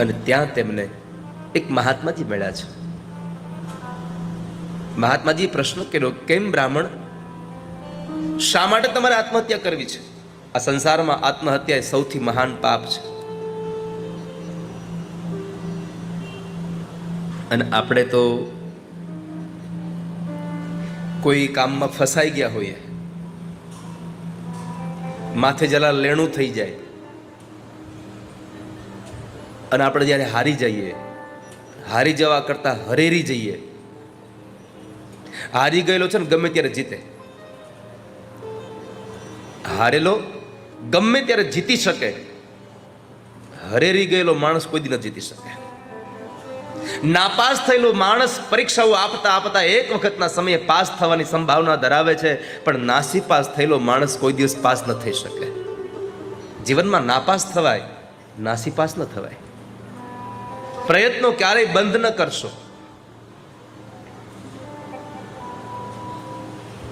અને ત્યાં તેમને એક મહાત્માજી મળ્યા છે. મહાત્માજીએ પ્રશ્ન કર્યો, કેમ બ્રાહ્મણ? શા માટે તમારે આત્મહત્યા કરવી છે? આ સંસારમાં આત્મહત્યા એ સૌથી મહાન પાપ છે. અને આપણે તો કોઈ કામમાં ફસાઈ ગયા હોઈએ. માથે જરા લેણું થઈ જાય. અને આપણે જ્યારે હારી જઈએ, હારી જવા કરતાં હરેરી જઈએ. હારી ગયેલો છે ને ગમે ત્યારે જીતે. હારેલો ગમે ત્યારે જીતી શકે. હરેરી ગયેલો માણસ કોઈ દી જીતી શકે. નાપાસ થયેલો માણસ પરીક્ષાઓ આપતા આપતા એક વખતના સમયે પાસ થવાની સંભાવના ધરાવે છે, પણ નાસી પાસ થયેલો માણસ કોઈ દિવસ પાસ ન થઈ શકે. જીવનમાં નાપાસ થવાય નાસી પાસ ન થવાય. પ્રયત્નો ક્યારેય બંધ ન કરશો.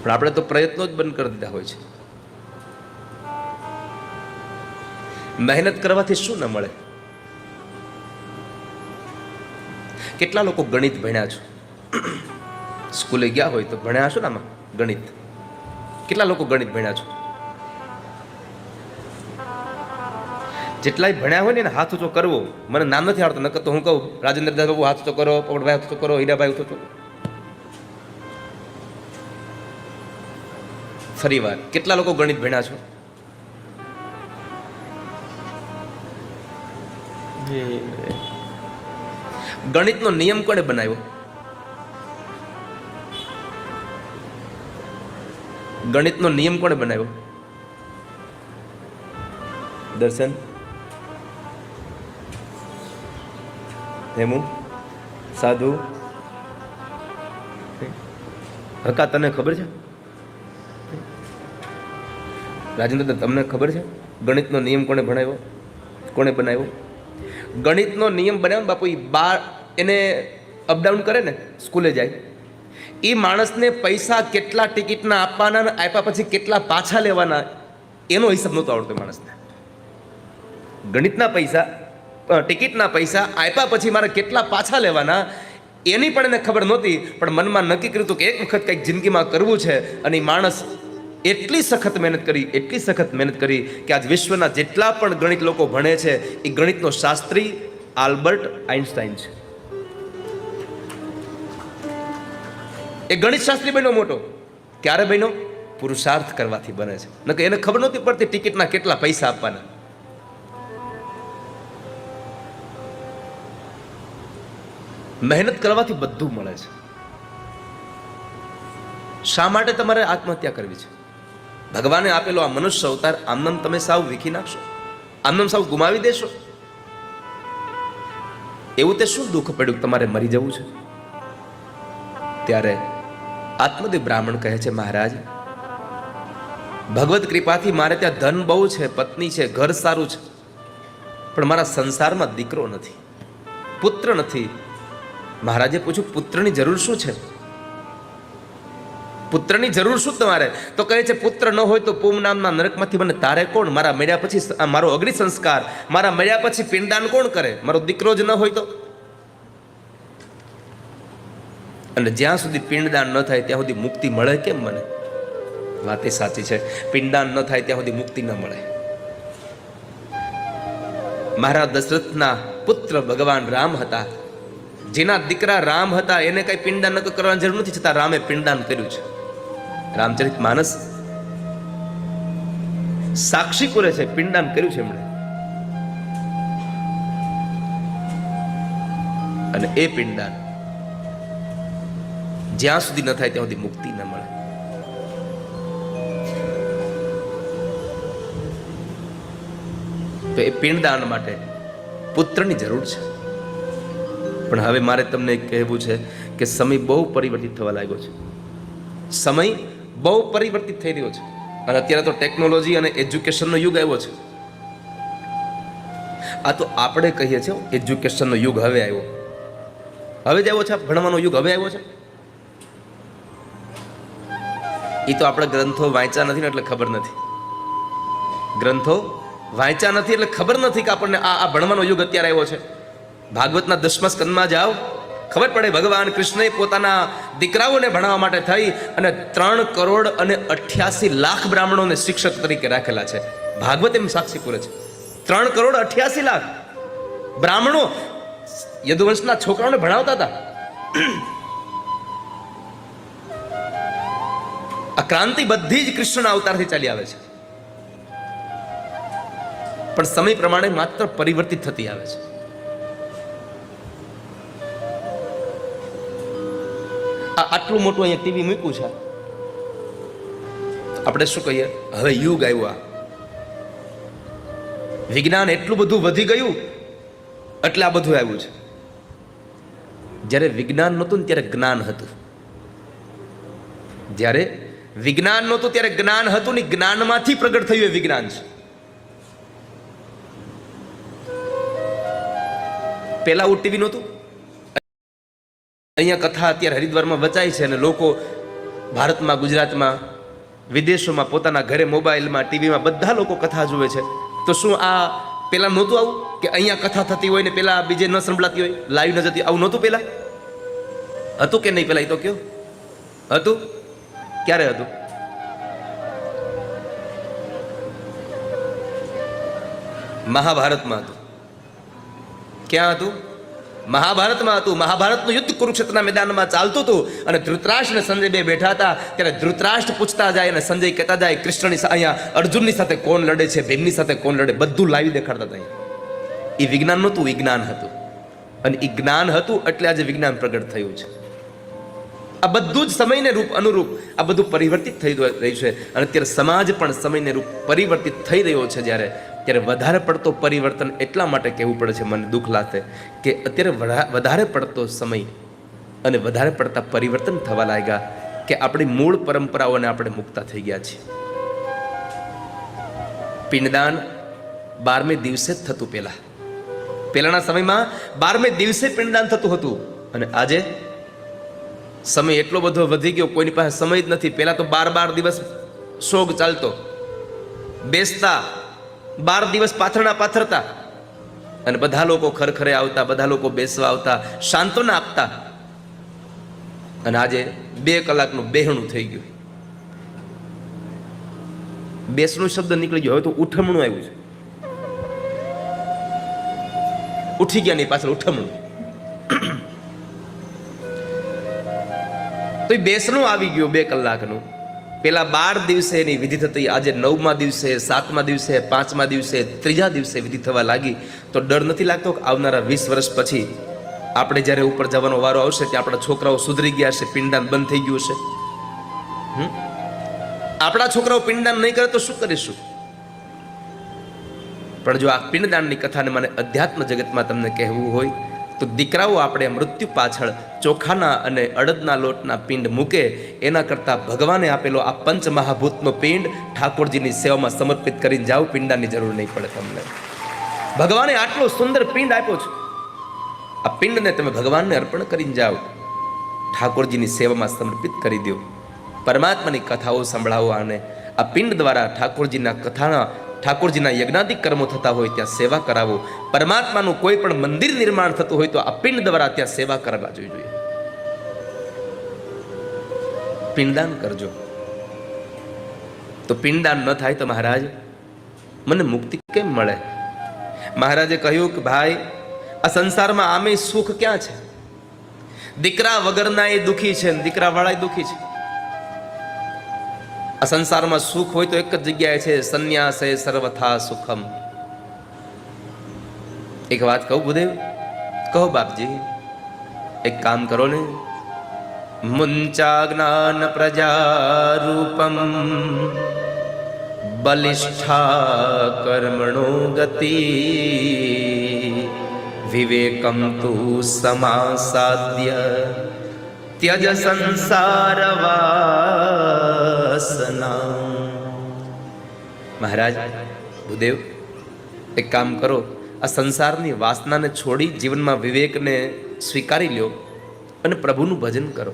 પણ આપણે તો પ્રયત્નો જ બંધ કરી દીધા હોય છે. મહેનત કરવાથી શું ન મળે? કેટલા લોકો ગણિત ભણ્યા છો? સ્કૂલે ગયા હોય તો ભણ્યા છો ને આમાં? ગણિત. કેટલા લોકો ગણિત ભણ્યા છો? જેટલાય ભણ્યા હોય ને એને હાથ ઊંચો કરવો. મને નામ નથી આવડતો નકર તો હું કહું રાજેન્દ્ર દાસ બાબુ હાથ ઊંચો કરો પવનભાઈ હાથ ઊંચો કરો હીરાભાઈ ઊંચો કરો. ફરી વાર કેટલા લોકો ગણિત ભણ્યા છો? ગણિતનો નિયમ કોણે બનાવ્યો? ગણિતનો નિયમ કોણે બનાવ્યો? દર્શન. હેમુ સાધુ. હકા તને ખબર છે? રાજેન્દ્ર તમને ખબર છે? ગણિતનો નિયમ કોણે ભણાવ્યો? કોણે બનાવ્યો? ગણિતનો નિયમ બનાવ્યો ને બાપુ એ બાર એને અપડાઉન કરે ને, સ્કૂલે જાય. એ માણસને પૈસા કેટલા ટિકિટના આપવાના ને આપ્યા પછી કેટલા પાછા લેવાના, એનો હિસાબ નહોતો આવડતો માણસને. ગણિતના પૈસા ટિકિટના પૈસા આપ્યા પછી મારે કેટલા પાછા લેવાના, એની પણ એને ખબર નહોતી, પણ મનમાં નક્કી કર્યું હતું કે એક વખત કંઈક જિંદગીમાં કરવું છે અને માણસ એટલી સખત મહેનત કરી, એટલી સખત મહેનત કરી કે આજ વિશ્વના જેટલા પણ ગણિત લોકો ભણે છે એ ગણિતનો શાસ્ત્રી આલ્બર્ટ આઇન્સ્ટાઈન છે. એ ગણિત શાસ્ત્રી બન્યો મોટો. ક્યારે બન્યો? પુરુષાર્થ કરવાથી બને છે. નકે એને ખબર નહોતી પડતી ટિકિટના કેટલા પૈસા આપવાના. મહેનત કરવાથી બધું મળે છે. શા માટે તમારે આત્મહત્યા કરવી છે? ભગવાને આપેલો આ મનુષ્ય અવતાર આમનામ તમે સાવ વીખી નાખશો. આમનામ સાવ ગુમાવી દેશો. એવું તે શું દુઃખ પડ્યું તમારે મરી જવું છે? ત્યારે આત્મદેવ બ્રાહ્મણ કહે છે, મહારાજ, ભગવત કૃપાથી મારે ત્યાં ધન બહુ છે, પત્ની છે, ઘર સારું છે. પણ મારા સંસારમાં દીકરો નથી, પુત્ર નથી મહારાજે પૂછ્યું, પુત્રની જરૂર શું છે? પુત્રની જરૂર શું તમારે? તો કહે છે, પુત્ર ન હોય તો પૂમ નામના નરકમાંથી મને તારે કોણ? મારા મળ્યા પછી મારો અગ્નિ સંસ્કાર. મારા મળ્યા પછી પિંડદાન કોણ કરે? મારો દીકરો જ ન હોય તો. અને જ્યાં સુધી પિંડદાન ન થાય, ત્યાં સુધી મુક્તિ મળે કેમ મને? વાત એ સાચી છે. પિંડદાન ન થાય, ત્યાં સુધી મુક્તિ ન મળે. મહારાજ દશરથના પુત્ર ભગવાન રામ હતા. જેના દીકરા રામ હતા, એને કઈ પિંડદાન ન કરવાની જરૂર નથી, છતાં રામે પિંડદાન કર્યું છે. રામચરિત માનસ સાક્ષી પૂરે છે પિંડદાન કર્યું છે એમણે. અને એ પિંડદાન જ્યાં સુધી ન થાય ત્યાં સુધી મુક્તિ ન મળે. તો એ પિંડદાન માટે પુત્રની જરૂર છે. પણ હવે મારે તમને કહેવું છે કે સમય બહુ પરિવર્તિત થવા લાગ્યો છે. સમય બહુ પરિવર્તિત થઈ રહ્યો છે. અને અત્યારે તો ટેકનોલોજી અને એજ્યુકેશનનો યુગ આવ્યો છે. આ તો આપણે કહીએ છીએ એજ્યુકેશનનો યુગ હવે આવ્યો. હવે જ આવ્યો છે ભણવાનો યુગ હવે આવ્યો છે. એ તો આપણે ગ્રંથો વાંચ્યા નથી ને એટલે ખબર નથી. ગ્રંથો વાંચ્યા નથી એટલે ખબર નથી કે આપણને આ આ ભણવાનો યુગ અત્યારે આવ્યો છે. ભાગવતના દસમા સ્કંદમાં જાઓ. ખબર પડે ભગવાન કૃષ્ણએ પોતાના દીકરાઓને ભણાવવા માટે થઈ અને ત્રણ કરોડ અને અઠ્યાસી લાખ બ્રાહ્મણોને શિક્ષક તરીકે રાખેલા છે. ભાગવત એમ સાક્ષી પૂરે છે. ત્રણ કરોડ અઠ્યાસી લાખ. બ્રાહ્મણો યદુવંશના છોકરાઓને ભણાવતા હતા. આ ક્રાંતિ બધી જ કૃષ્ણના અવતારથી ચાલી આવે છે. પણ સમય પ્રમાણે માત્ર પરિવર્તિત થતી આવે છે. આટલું મોટું અહીંયા ટીવી મૂક્યું છે. આપણે શું કહીએ? હવે યુગ આવ્યું આ. વિજ્ઞાન એટલું બધું વધી ગયું, એટલે આ બધું આવ્યું છે. જ્યારે વિજ્ઞાન નહોતું ને ત્યારે જ્ઞાન હતું. જ્યારે વિજ્ઞાન નહોતું ત્યારે જ્ઞાન હતું ને જ્ઞાનમાંથી પ્રગટ થયું એ વિજ્ઞાન છે. પહેલા આવું ટીવી નહોતું? અહીંયા કથા અત્યારે હરિદ્વારમાં વચાય છે અને લોકો ભારતમાં, ગુજરાતમાં, વિદેશોમાં પોતાના ઘરે મોબાઈલમાં, ટીવીમાં બધા લોકો કથા જુએ છે. તો શું આ પેલા નહોતું આવું? કે અહીંયા કથા થતી હોય ને પેલા બીજે ન સંભળાતી હોય? લાઈવ ન જતી? આવું નહોતું પેલા? હતું કે નહીં પેલા? એ તો કયો. હતું? ક્યારે હતું? મહાભારતમાં હતું. ક્યાં હતું? મહાભારતમાં હતું. મહાભારતનું યુદ્ધ કુરુક્ષેત્રના મેદાનમાં ચાલતું હતું અને ધૃતરાષ્ટ્ર અને સંજય બે બેઠા હતા. ત્યારે ધૃતરાષ્ટ્ર પૂછતા જાય અને સંજય કહેતા જાય, કૃષ્ણની અહીંયા અર્જુનની સાથે કોણ લડે છે? ભીમની સાથે કોણ લડે? બધું લાવી દેખાડતા હતા એ વિજ્ઞાન નહોતું, વિજ્ઞાન હતું. અને એ જ્ઞાન હતું એટલે આજે વિજ્ઞાન પ્રગટ થયું છે. આ બધું જ સમયને રૂપ અનુરૂપ આ બધું પરિવર્તિત થઈ રહ્યું છે. અને અત્યારે સમાજ પણ સમયને રૂપ પરિવર્તિત થઈ રહ્યો છે જ્યારે ત્યારે વધારે પડતો પરિવર્તન એટલા માટે કહેવું પડે છે, મને દુઃખ લાગે, કે અત્યારે વધારે પડતો સમય અને વધારે પડતા પરિવર્તન થવા લાગ્યા કે આપણી મૂળ પરંપરાઓને આપણે મુક્તા થઈ ગયા છીએ. પિંડદાન બારમે દિવસે જ થતું પહેલા. પહેલાના સમયમાં બારમે દિવસે પિંડદાન થતું હતું. અને આજે સમય એટલો બધો વધી ગયો, કોઈની પાસે સમય જ નથી. પહેલા તો બાર બાર દિવસ શોગ ચાલતો. બેસતા બાર દિવસ પાથરણા પાથરતા. અને બધા લોકો ખરખરે આવતા, બધા લોકો બેસવા આવતા, સાંત્વના આપતા. અને આજે બે કલાકનું બેહણું થઈ ગયું. બેસણું શબ્દ નીકળી ગયો. હવે તો ઉઠમણું આવ્યું છે. ઉઠી ગયા નહીં, પાછળ ઉઠમણું. તો એ બેસણું આવી ગયું બે કલાકનું. પેલા બાર દિવસે એની વિધિ થતી. આજે નવમા દિવસે, સાતમા દિવસે, પાંચમા દિવસે, ત્રીજા દિવસે વિધિ થવા લાગી. તો ડર નથી લાગતો કે આવનારા વીસ વર્ષ પછી આપણે જ્યારે ઉપર જવાનો વારો આવશે ત્યાં આપણા છોકરાઓ સુધરી ગયા છે પિંડદાન બંધ થઈ ગયું છે? આપણા છોકરાઓ પિંડદાન નહીં કરે તો શું કરીશું? પણ જો આ પિંડદાનની કથાને મને અધ્યાત્મ જગતમાં તમને કહેવું હોય તો દીકરાઓ આપણે મૃત્યુ પાછળ ચોખાના અને અડદના લોટના પિંડ મૂકે, એના કરતાં ભગવાને આપેલો આ પંચ મહાભૂતનો પિંડ ઠાકોરજીની સેવામાં સમર્પિત કરીને જાઓ, પિંડાની જરૂર નહીં પડે તમને. ભગવાને આટલો સુંદર પિંડ આપ્યો છે. આ પિંડને તમે ભગવાનને અર્પણ કરીને જાઓ. ઠાકોરજીની સેવામાં સમર્પિત કરી દો. પરમાત્માની કથાઓ સંભળાવો અને આ પિંડ દ્વારા ઠાકોરજીના કથાના ઠાકોરજીના યજ્ઞાદિક કર્મો થતા હોય ત્યાં સેવા કરાવો. પરમાત્માનું કોઈ પણ મંદિર નિર્માણ થતું હોય તો આ પિંડ દ્વારા ત્યાં સેવા કરવા જોઈએ. જોઈએ પિંડદાન કરજો. તો પિંડદાન ન થાય તો મહારાજ, મને મુક્તિ કેમ મળે? મહારાજે કહ્યું કે ભાઈ, આ સંસારમાં આમે સુખ ક્યાં છે? દીકરા વગરના એ દુખી છે દીકરા વાળા દુખી છે. આ સંસારમાં સુખ હોય તો એક જ જગ્યાએ છે, સંન્યાસે સર્વથા સુખમ. એક વાત કહું બુદેવ કહો બાપજી, એક કામ કરો ને. મુંચા જ્ઞાન પ્રજારૂપમ. બલિષ્ઠા કર્મણો ગતિ. વિવેકમ તુ સમાસાદ્ય. ત્યજ સંસાર મહારાજ, ભૂદેવ, એક કામ કરો. આ સંસારની વાસનાને છોડી જીવનમાં વિવેકને સ્વીકારી લ્યો અને પ્રભુનું ભજન કરો.